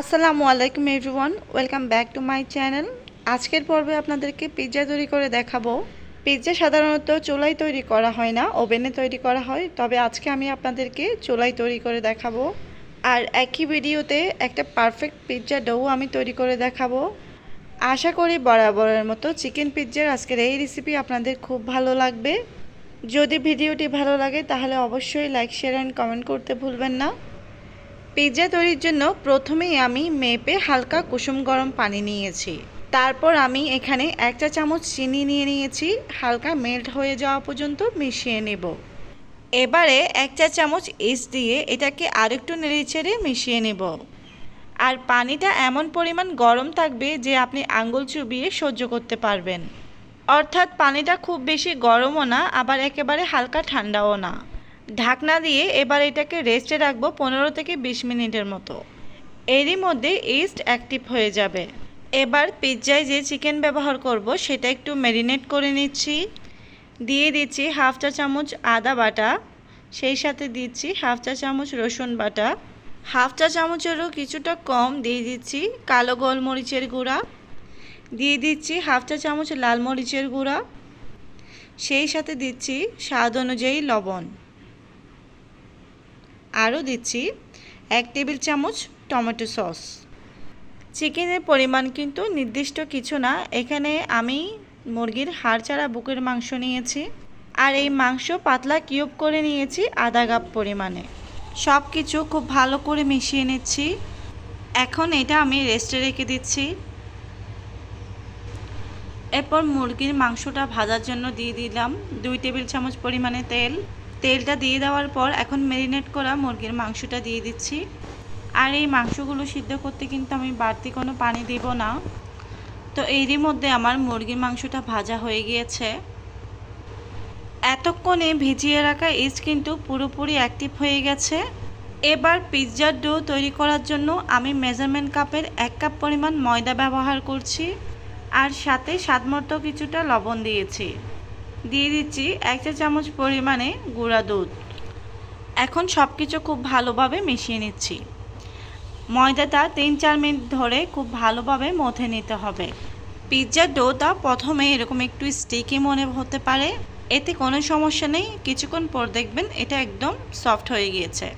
আসসালামু আলাইকুম everyone, welcome back to my channel. আজকের পর্বে আপনাদেরকে পিৎজা তৈরি করে দেখাবো। পিৎজা সাধারণত চুলায় তৈরি করা হয় না, ওভেনে তৈরি করা হয়, তবে আজকে আমি আপনাদেরকে চুলায় তৈরি করে দেখাবো। আর একই ভিডিওতে একটা পারফেক্ট পিৎজা ডো আমি তৈরি করে দেখাবো। আশা করি বরাবরের মতো চিকেন পিৎজার আজকের এই রেসিপি আপনাদের খুব ভালো লাগবে। যদি ভিডিওটি ভালো লাগে তাহলে অবশ্যই লাইক শেয়ার অ্যান্ড কমেন্ট করতে ভুলবেন না। পিৎজা তৈরির জন্য প্রথমেই আমি মেপে হালকা কুসুম গরম পানি নিয়েছি। তারপর আমি এখানে এক চা চামচ চিনি নিয়ে নিয়েছি। হালকা মেল্ট হয়ে যাওয়া পর্যন্ত মিশিয়ে নেব। এবারে এক চা চামচ ইস দিয়ে এটাকে আরেকটু নেড়েচেড়ে মিশিয়ে নেব। আর পানিটা এমন পরিমাণ গরম থাকবে যে আপনি আঙ্গুল চুবিয়ে সহ্য করতে পারবেন। অর্থাৎ পানিটা খুব বেশি গরমও না, আবার একেবারে হালকা ঠান্ডাও না। ঢাকনা দিয়ে এবার এটাকে রেস্টে রাখব পনেরো থেকে বিশ মিনিটের মতো। এরই মধ্যে ইস্ট অ্যাক্টিভ হয়ে যাবে। এবার পিৎজায় যে চিকেন ব্যবহার করব সেটা একটু ম্যারিনেট করে নিচ্ছি। দিয়ে দিচ্ছি হাফ চা চামচ আদা বাটা, সেই সাথে দিচ্ছি হাফ চা চামচ রসুন বাটা। হাফ চা চামচেরও কিছুটা কম দিয়ে দিচ্ছি কালো গোলমরিচের গুঁড়া। দিয়ে দিচ্ছি হাফ চা চামচ লাল মরিচের গুঁড়া। সেই সাথে দিচ্ছি স্বাদ অনুযায়ী লবণ। আরও দিচ্ছি এক টেবিল চামচ টমেটো সস। চিকেনের পরিমাণ কিন্তু নির্দিষ্ট কিছু না, এখানে আমি মুরগির হাড় ছাড়া বুকের মাংস নিয়েছি আর এই মাংস পাতলা কিউব করে নিয়েছি আধা কাপ পরিমাণে। সব কিছু খুব ভালো করে মিশিয়ে নিচ্ছি। এখন এটা আমি রেস্টে রেখে দিচ্ছি। এরপর মুরগির মাংসটা ভাজার জন্য দিয়ে দিলাম দুই টেবিল চামচ পরিমাণে তেল। তেলটা দিয়ে দেওয়ার পর এখন ম্যারিনেট করা মুরগির মাংসটা দিয়ে দিচ্ছি। আর এই মাংসগুলো সিদ্ধ করতে কিন্তু আমি বাড়তি কোনো পানি দিব না। তো এরই মধ্যে আমার মুরগির মাংসটা ভাজা হয়ে গিয়েছে। এতক্ষণে ভিজিয়ে রাখা ইস্ট কিন্তু পুরোপুরি অ্যাক্টিভ হয়ে গেছে। এবার পিৎজার ডো তৈরি করার জন্য আমি মেজারমেন্ট কাপের এক কাপ পরিমাণ ময়দা ব্যবহার করছি। আর সাথে স্বাদমতো কিছুটা লবণ দিয়েছি। দিয়ে দিচ্ছি এক চা চামচ পরিমাণে গুঁড়া দুধ। এখন সব কিছু খুব ভালোভাবে মিশিয়ে নিচ্ছি। ময়দাটা তিন চার মিনিট ধরে খুব ভালোভাবে মথে নিতে হবে। পিৎজার ডোটা প্রথমে এরকম একটু স্টিকি মনে হতে পারে। এতে কোনো সমস্যা নেই। কিছুক্ষণ পর দেখবেন এটা একদম সফট হয়ে গিয়েছে।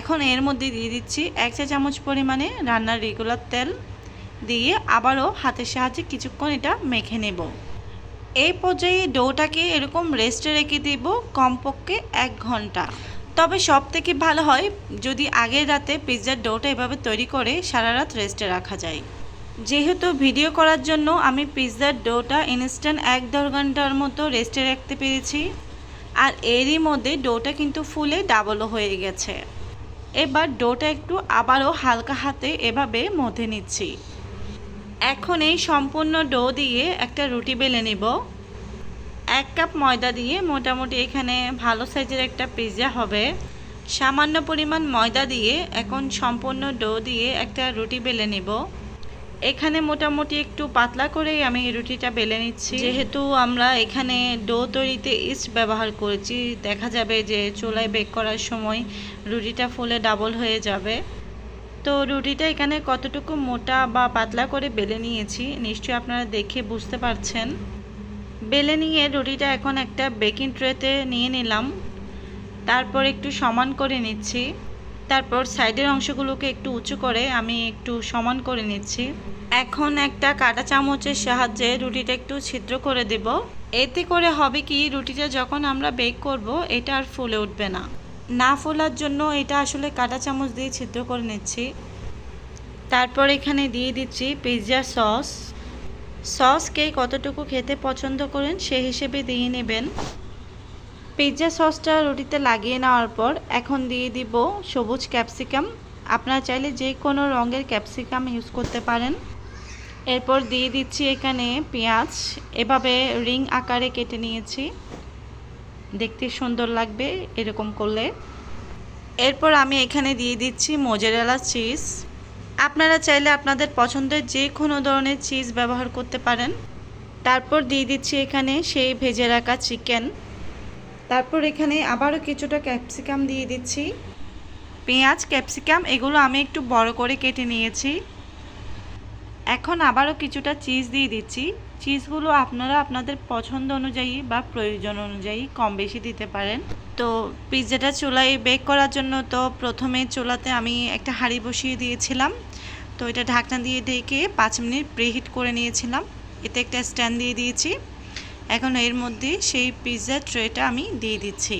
এখন এর মধ্যে দিয়ে দিচ্ছি এক চা চামচ পরিমাণে রান্নার রেগুলার তেল। দিয়ে আবারও হাতের সাহায্যে কিছুক্ষণ এটা মেখে নেব। এই পর্যায়ে ডোটাকে এরকম রেস্টে রেখে দেব কমপক্ষে এক ঘণ্টা। তবে সব থেকে ভালো হয় যদি আগের রাতে পিৎজার ডোটা এভাবে তৈরি করে সারা রাত রেস্টে রাখা যায়। যেহেতু ভিডিও করার জন্য আমি পিৎজার ডোটা ইনস্ট্যান্ট এক দেড় ঘণ্টার মতো রেস্টে রাখতে পেরেছি। আর এরই মধ্যে ডোটা কিন্তু ফুলে ডাবলও হয়ে গেছে। এবার ডোটা একটু আবারও হালকা হাতে এভাবে মধ্যে নিচ্ছি। এখন এই সম্পূর্ণ ডো দিয়ে একটা রুটি বেলে নেব। এক কাপ ময়দা দিয়ে মোটামুটি এখানে ভালো সাইজের একটা পিৎজা হবে। সামান্য পরিমাণ ময়দা দিয়ে এখন সম্পূর্ণ ডো দিয়ে একটা রুটি বেলে নেব। এখানে মোটামুটি একটু পাতলা করেই আমি রুটিটা বেলে নিচ্ছি। যেহেতু আমরা এখানে ডো তৈরিতে ইস্ট ব্যবহার করেছি, দেখা যাবে যে চুলায় বেক করার সময় রুটিটা ফুলে ডাবল হয়ে যাবে। তো রুটিটা এখানে কতটুকু মোটা বা পাতলা করে বেলে নিয়েছি, নিশ্চয়ই আপনারা দেখে বুঝতে পারছেন। বেলে নিয়ে রুটিটা এখন একটা বেকিং ট্রেতে নিয়ে নিলাম। তারপর একটু সমান করে নিচ্ছি। তারপর সাইডের অংশগুলোকে একটু উঁচু করে আমি একটু সমান করে নিচ্ছি। এখন একটা কাটা চামচের সাহায্যে রুটিটা একটু ছিদ্র করে দেব। এতে করে হবে কি, রুটিটা যখন আমরা বেক করব, এটা আর ফুলে উঠবে না। না ফোলার জন্য এটা আসলে কাটা চামচ দিয়ে ছিদ্র করে নিচ্ছি। তারপর এখানে দিয়ে দিচ্ছি পিৎজা সস। সস কে কতটুকু খেতে পছন্দ করেন সে হিসেবে দিয়ে নেবেন। পিৎজা সসটা রুটিতে লাগিয়ে নেওয়ার পর এখন দিয়ে দিব সবুজ ক্যাপসিকাম। আপনারা চাইলে যে কোনো রঙের ক্যাপসিকাম ইউজ করতে পারেন। এরপর দিয়ে দিচ্ছি এখানে পেঁয়াজ। এভাবে রিং আকারে কেটে নিয়েছি। দেখতে সুন্দর লাগবে এরকম করলে। এরপর আমি এখানে দিয়ে দিচ্ছি মোজারেলা চিজ আপনারা চাইলে আপনাদের পছন্দের যে কোনো ধরনের চিজ ব্যবহার করতে পারেন। তারপর দিয়ে দিচ্ছি এখানে সেই ভেজে রাখা চিকেন তারপর এখানে আবারও কিছুটা ক্যাপসিকাম দিয়ে দিচ্ছি। পেঁয়াজ ক্যাপসিকাম এগুলো আমি একটু বড় করে কেটে নিয়েছি। এখন আবারও কিছুটা চিজ দিয়ে দিচ্ছি। চিজগুলো আপনারা আপনাদের পছন্দ অনুযায়ী বা প্রয়োজন অনুযায়ী কম বেশি দিতে পারেন। তো পিৎজাটা চুলায় বেক করার জন্য তো প্রথমে চুলাতে আমি একটা হাঁড়ি বসিয়ে দিয়েছিলাম। তো এটা ঢাকনা দিয়ে ঢেকে পাঁচ মিনিট প্রিহিট করে নিয়েছিলাম। এতে একটা স্ট্যান্ড দিয়ে দিয়েছি। এখন এর মধ্যে সেই পিৎজার ট্রেটা আমি দিয়ে দিচ্ছি।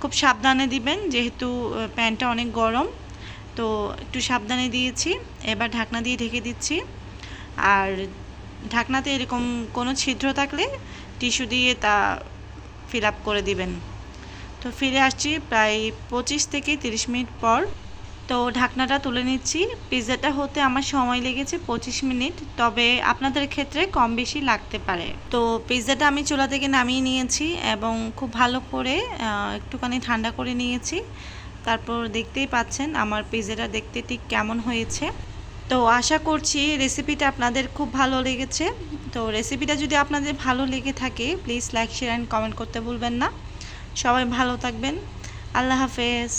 খুব সাবধানে দিবেন, যেহেতু প্যানটা অনেক গরম। তো একটু সাবধানে দিয়েছি, এবার ঢাকনা দিয়ে ঢেকে দিচ্ছি। আর ঢাকনাতে এরকম কোনো ছিদ্র থাকলে টিস্যু দিয়ে তা ফিল আপ করে দিবেন। তো ফিরে আসছি প্রায় পঁচিশ থেকে তিরিশ মিনিট পর। তো ঢাকনাটা তুলে নিচ্ছি। পিৎজাটা হতে আমার সময় লেগেছে পঁচিশ মিনিট, তবে আপনাদের ক্ষেত্রে কম বেশি লাগতে পারে। তো পিৎজাটা আমি চুলা থেকে নামিয়ে নিয়েছি এবং খুব ভালো করে একটুখানি ঠান্ডা করে নিয়েছি। তারপর দেখতেই পাচ্ছেন আমার পিৎজাটা দেখতে ঠিক কেমন হয়েছে। তো আশা করছি রেসিপিটা আপনাদের খুব ভালো লেগেছে। তো রেসিপিটা যদি আপনাদের ভালো লেগে থাকে please like share and comment করতে ভুলবেন না। সবাই ভালো থাকবেন। আল্লাহ হাফেজ।